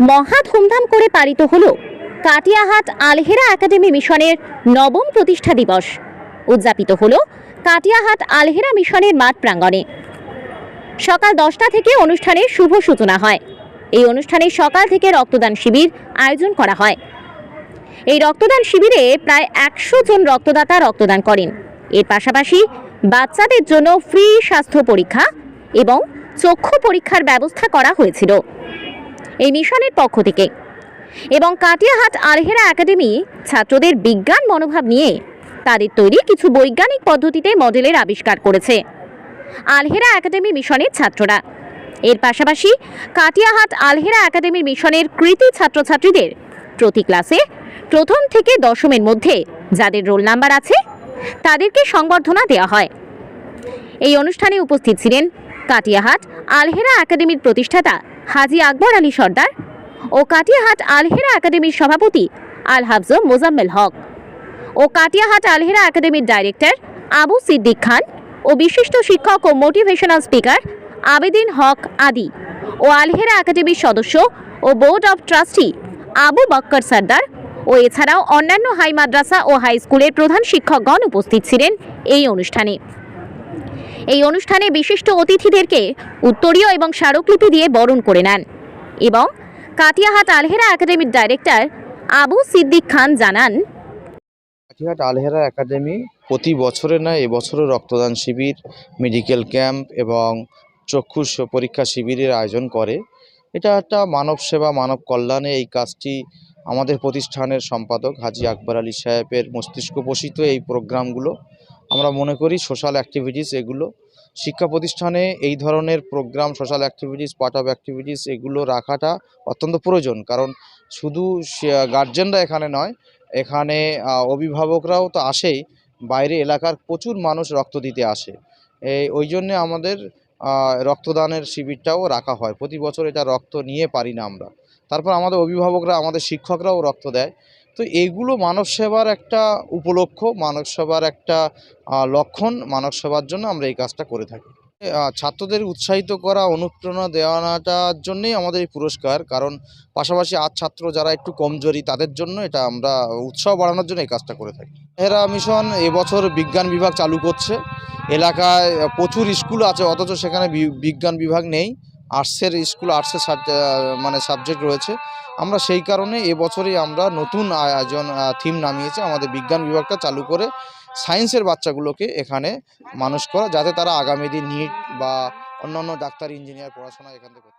মহা ধুমধাম করে পালিত হল কাটিয়াহাট আলহেরা একাডেমি মিশনের নবম প্রতিষ্ঠা দিবস। উদযাপিত হল কাটিয়াহাট আলহেরা মিশনের মাঠ প্রাঙ্গণে। সকাল দশটা থেকে অনুষ্ঠানের শুভ সূচনা হয়। এই অনুষ্ঠানে সকাল থেকে রক্তদান শিবির আয়োজন করা হয়। এই রক্তদান শিবিরে প্রায় একশো জন রক্তদাতা রক্তদান করেন। এর পাশাপাশি বাচ্চাদের জন্য ফ্রি স্বাস্থ্য পরীক্ষা এবং চক্ষু পরীক্ষার ব্যবস্থা করা হয়েছিল। এই মিশনের পক্ষ থেকে। এবং কাটিয়াহাট আলহেরা একাডেমি ছাত্রদের বিজ্ঞান মনোভাব নিয়ে তাদের তৈরি কিছু বৈজ্ঞানিক পদ্ধতিতে মডেলের আবিষ্কার করেছে আলহেরা একাডেমি মিশনের ছাত্ররা। এর পাশাপাশি কাটিয়াহাট আলহেরা একাডেমির মিশনের কৃতি ছাত্রছাত্রীদের প্রতি ক্লাসে প্রথম থেকে দশমের মধ্যে যাদের রোল নাম্বার আছে, তাদেরকে সংবর্ধনা দেওয়া হয়। এই অনুষ্ঠানে উপস্থিত ছিলেন কাটিয়াহাট আলহেরা একাডেমির প্রতিষ্ঠাতা হাজি আকবর আলী সর্দার ও কাটিয়াহাট আলহেরা একাডেমির সভাপতি আল হাফজ মোজাম্মেল হক ও কাটিয়াহাট আলহেরা একাডেমির ডাইরেক্টর আবু সিদ্দিক খান ও বিশিষ্ট শিক্ষক ও মোটিভেশনাল স্পিকার আবেদিন হক আদি ও আলহেরা একাডেমির সদস্য ও board of trustee Abu Bakkar Sardar ও এছাড়াও অন্যান্য হাই মাদ্রাসা ও হাই স্কুলের প্রধান শিক্ষকগণ উপস্থিত ছিলেন এই অনুষ্ঠানে। এই অনুষ্ঠানে বিশিষ্ট অতিথিদেরকে উত্তরীয় এবং স্মারকলিপি দিয়ে বরণ করে নেন এবং কাটিয়াহাট আলহেরা একাডেমির ডাইরেক্টর আবু সিদ্দিক খান জানান কাঠিহাট আলহেরা একাডেমি প্রতি বছরে না এবছরও রক্তদান শিবির, মেডিকেল ক্যাম্প এবং চক্ষু পরীক্ষা শিবিরের আয়োজন করে। এটা একটা মানব সেবা, মানব কল্যাণে এই কাজটি আমাদের প্রতিষ্ঠানের সম্পাদক হাজি আকবর আলী সাহেবের মস্তিষ্ক পোষিত এই প্রোগ্রামগুলো। আমরা মনে করি সোশ্যাল অ্যাক্টিভিটিস এগুলো। শিক্ষা প্রতিষ্ঠানে এই ধরনের program social activities part of activities এগুলো রাখাটা অত্যন্ত প্রয়োজন। কারণ শুধু গার্জেনরা এখানে নয়, এখানে অভিভাবকরাও তো আসেই। বাইরে এলাকার প্রচুর মানুষ রক্ত দিতে আসে। এই ওই জন্যে আমাদের রক্তদানের শিবিরটাও রাখা হয়। প্রতি বছর এটা রক্ত নিয়ে পারি না আমরা। তারপর আমাদের অভিভাবকরা, আমাদের শিক্ষকরাও রক্ত দেয়। তো এইগুলো মানব সেবার একটা উপলক্ষ, মানব সেবার একটা লক্ষণ মানব সেবার জন্য আমরা এই কাজটা করে থাকি। ছাত্রদের উৎসাহিত করা, অনুপ্রেরণা দেওয়াটার জন্যই আমাদের এই পুরস্কার, কারণ পাশাপাশি আর ছাত্র যারা একটু কমজোরি, তাদের জন্য এটা আমরা উৎসাহ বাড়ানোর জন্য এই কাজটা করে থাকি। এরা মিশন এবছর বিজ্ঞান বিভাগ চালু করছে। এলাকায় প্রচুর স্কুল আছে, অথচ সেখানে বিজ্ঞান বিভাগ নেই। আর্টসের স্কুল, আর্টসের মানে সাবজেক্ট রয়েছে। আমরা সেই কারণে এবছরে আমরা নতুন আয়োজন থিম নামিয়েছি। আমাদের বিজ্ঞান বিভাগটা চালু করে সায়েন্সের বাচ্চাগুলোকে এখানে মানুষ করা, যাতে তারা আগামী দিন নিট বা অন্যান্য ডাক্তার ইঞ্জিনিয়ার পড়াশোনা এখান থেকে